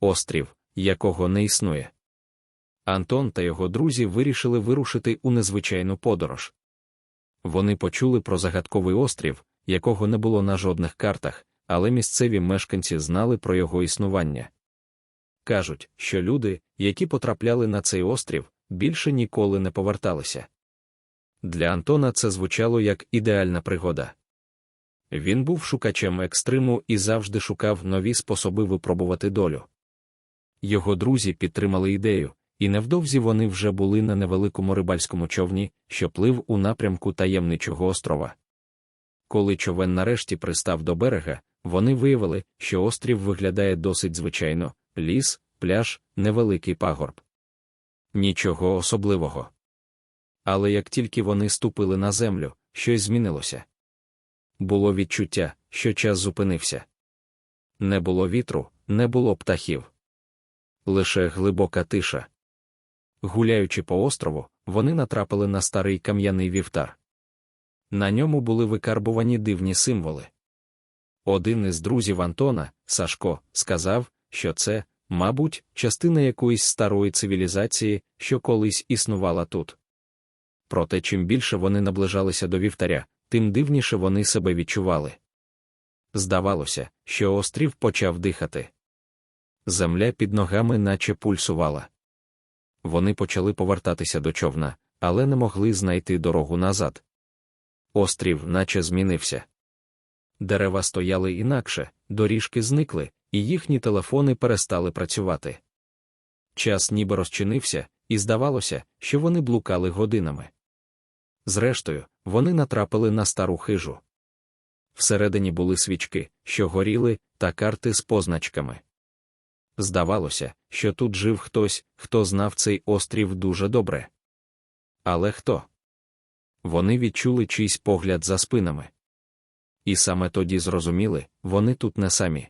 острів, якого не існує. Антон та його друзі вирішили вирушити у незвичайну подорож. Вони почули про загадковий острів, якого не було на жодних картах, але місцеві мешканці знали про його існування. Кажуть, що люди, які потрапляли на цей острів, більше ніколи не поверталися. Для Антона це звучало як ідеальна пригода. Він був шукачем екстриму і завжди шукав нові способи випробувати долю. Його друзі підтримали ідею, і невдовзі вони вже були на невеликому рибальському човні, що плив у напрямку таємничого острова. Коли човен нарешті пристав до берега, вони виявили, що острів виглядає досить звичайно ліс, пляж, невеликий пагорб. Нічого особливого. Але як тільки вони ступили на землю, щось змінилося. Було відчуття, що час зупинився. Не було вітру, не було птахів. Лише глибока тиша. Гуляючи по острову, вони натрапили на старий кам'яний вівтар. На ньому були викарбувані дивні символи. Один із друзів Антона, Сашко, сказав, що це, мабуть, частина якоїсь старої цивілізації, що колись існувала тут. Проте чим більше вони наближалися до вівтаря, тим дивніше вони себе відчували. Здавалося, що острів почав дихати. Земля під ногами наче пульсувала. Вони почали повертатися до човна, але не могли знайти дорогу назад. Острів наче змінився. Дерева стояли інакше, доріжки зникли, і їхні телефони перестали працювати. Час ніби розчинився, і здавалося, що вони блукали годинами. Зрештою, вони натрапили на стару хижу. Всередині були свічки, що горіли, та карти з позначками. Здавалося, що тут жив хтось, хто знав цей острів дуже добре. Але хто? Вони відчули чийсь погляд за спинами. І саме тоді зрозуміли, вони тут не самі.